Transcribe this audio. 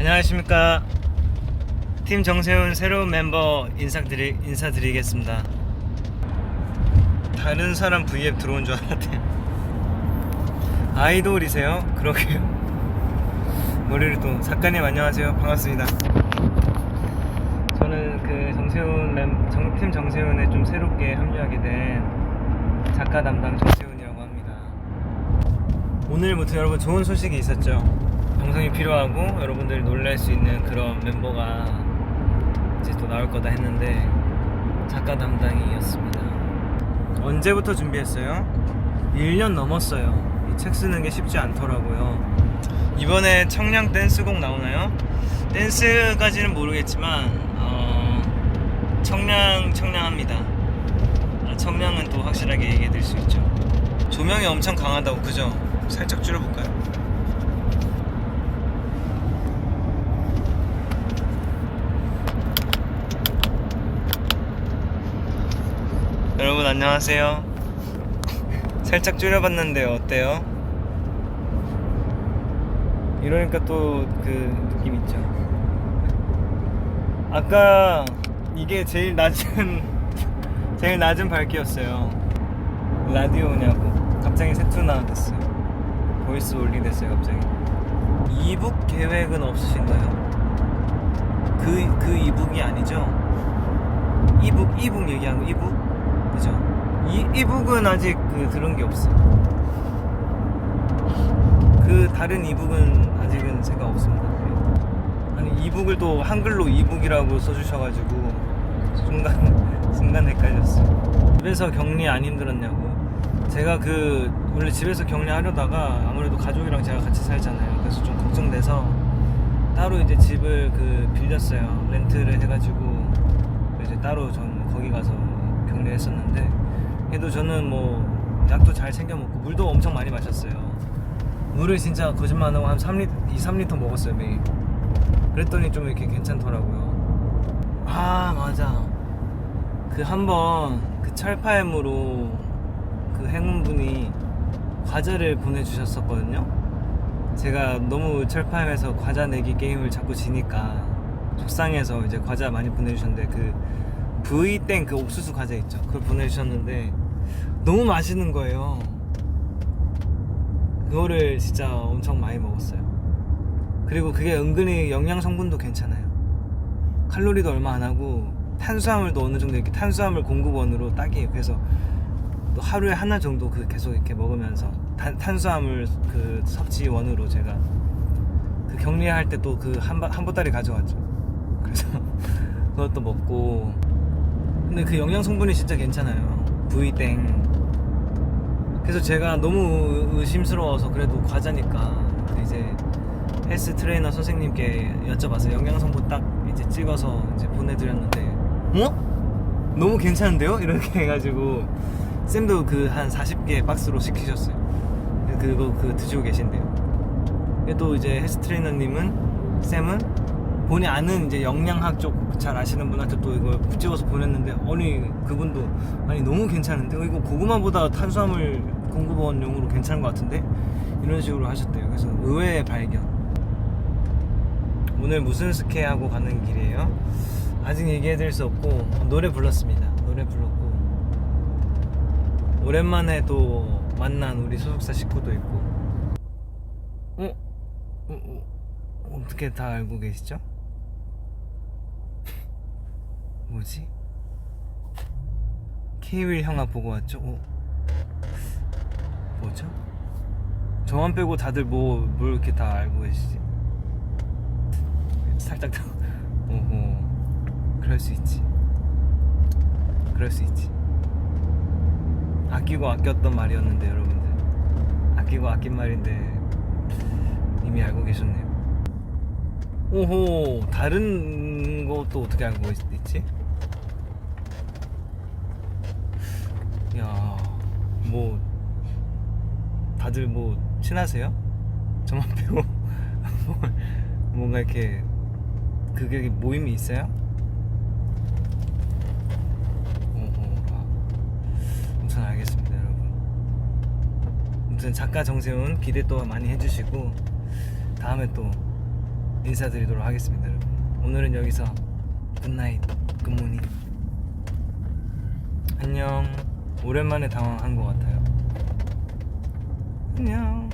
안녕하십니까. 팀 정세훈 새로운 멤버 인사드리, 인사드리겠습니다. 다른 사람 V앱 들어온 줄 알았대요 아이돌이세요? 그러게요. 머리를 또 작가님 안녕하세요. 반갑습니다. 저는 그 정세훈 멤, 정, 팀 정세훈에 좀 새롭게 합류하게 된 작가 담당 정세훈이라고 합니다. 오늘부터 여러분 좋은 소식이 있었죠 방송이 필요하고 여러분들이 놀랄 수 있는 그런 멤버가 이제 또 나올 거다 했는데 작가 담당이었습니다. 언제부터 준비했어요? 1년 넘었어요. 이 책 쓰는 게 쉽지 않더라고요. 이번에 청량 댄스곡 나오나요? 댄스까지는 모르겠지만 어, 청량 청량합니다. 아, 청량은 또 확실하게 얘기해 드릴 수 있죠. 조명이 엄청 강하다고 그죠? 살짝 줄여볼까요? 여러분 안녕하세요. 살짝 줄여봤는데 어때요? 이러니까 또 그 느낌 있죠. 아까 이게 제일 낮은 제일 낮은 밝기였어요. 라디오냐고 갑자기 세투나 됐어요. 보이스 올리 됐어요 갑자기. 이북 계획은 없으신가요? 그 그 이북이 아니죠? 이북 이북 얘기한 거 이북 그죠? 이 이 북은 아직 그 들은 게 없어. 그 다른 이북은 아직은 생각 없습니다. 네. 아니 이북을 또 한글로 이북이라고 써주셔가지고 순간 순간 헷갈렸어. 집에서 격리 안 힘들었냐고. 제가 그 원래 집에서 격리하려다가 아무래도 가족이랑 제가 같이 살잖아요. 그래서 좀 걱정돼서 따로 이제 집을 그 빌렸어요. 렌트를 해가지고 이제 따로 전 거기 가서 격리했었는데 그래도 저는 뭐 약도 잘 챙겨 먹고 물도 엄청 많이 마셨어요. 물을 진짜 거짓말 안 하고 한 3리, 2, 3리터 먹었어요 매일. 그랬더니 좀 이렇게 괜찮더라고요. 아 맞아. 그 한번 그 철파엠으로 그 행운분이 과자를 보내주셨었거든요. 제가 너무 철파엠에서 과자 내기 게임을 자꾸 지니까 속상해서 이제 과자 많이 보내주셨는데 그 V땡 그 옥수수 과자 있죠. 그걸 보내주셨는데 너무 맛있는 거예요. 그거를 진짜 엄청 많이 먹었어요. 그리고 그게 은근히 영양 성분도 괜찮아요. 칼로리도 얼마 안 하고 탄수화물도 어느 정도 이렇게 탄수화물 공급원으로 딱이에요. 그래서 또 하루에 하나 정도 그 계속 이렇게 먹으면서 탄, 탄수화물 그 섭취원으로 제가 그 격리할 때 또 그한한 보따리 가져왔죠. 그래서 그것도 먹고 근데 그 영양 성분이 진짜 괜찮아요. V땡. 그래서 제가 너무 의심스러워서 그래도 과자니까 그 이제 헬스 트레이너 선생님께 여쭤봤어요. 영양 성분 딱 이제 찍어서 이제 보내드렸는데 어? 너무 괜찮은데요? 이렇게 해가지고 쌤도 그 한 40개 박스로 시키셨어요. 그거 그 드시고 계신데요. 또 이제 헬스 트레이너님은 쌤은 본인 아는 이제 영양학 쪽 잘 아시는 분한테 또 이걸 찍어서 보냈는데 아니 그분도 아니 너무 괜찮은데 어, 이거 고구마보다 탄수화물 공급원용으로 괜찮은 것 같은데 이런 식으로 하셨대요. 그래서 의외의 발견. 오늘 무슨 스케 하고 가는 길이에요? 아직 얘기해드릴 수 없고 노래 불렀습니다. 노래 불렀고 오랜만에 또 만난 우리 소속사 식구도 있고. 어? 어, 어, 어떻게 다 알고 계시죠? 뭐지? 케이윌 형아 보고 왔죠? 어? 뭐죠? 저만 빼고 다들 뭐, 뭘 이렇게 다 알고 계시지? 살짝 더, 오호. 그럴 수 있지. 그럴 수 있지. 아끼고 아꼈던 말이었는데, 여러분들. 아끼고 아낀 말인데, 이미 알고 계셨네요. 오호, 다른 것도 어떻게 알고 있- 있지? 야, 뭐, 다들 뭐, 친하세요? 저만 뭐, 뭔가 이렇게, 그게 모임이 있어요? 오호, 아, 우선 알겠습니다, 여러분. 아무튼 작가 정세훈 기대 또 많이 해주시고, 다음에 또 인사드리도록 하겠습니다 여러분. 오늘은 여기서 굿나잇 굿모닝. 안녕. 오랜만에 당황한 것 같아요. 안녕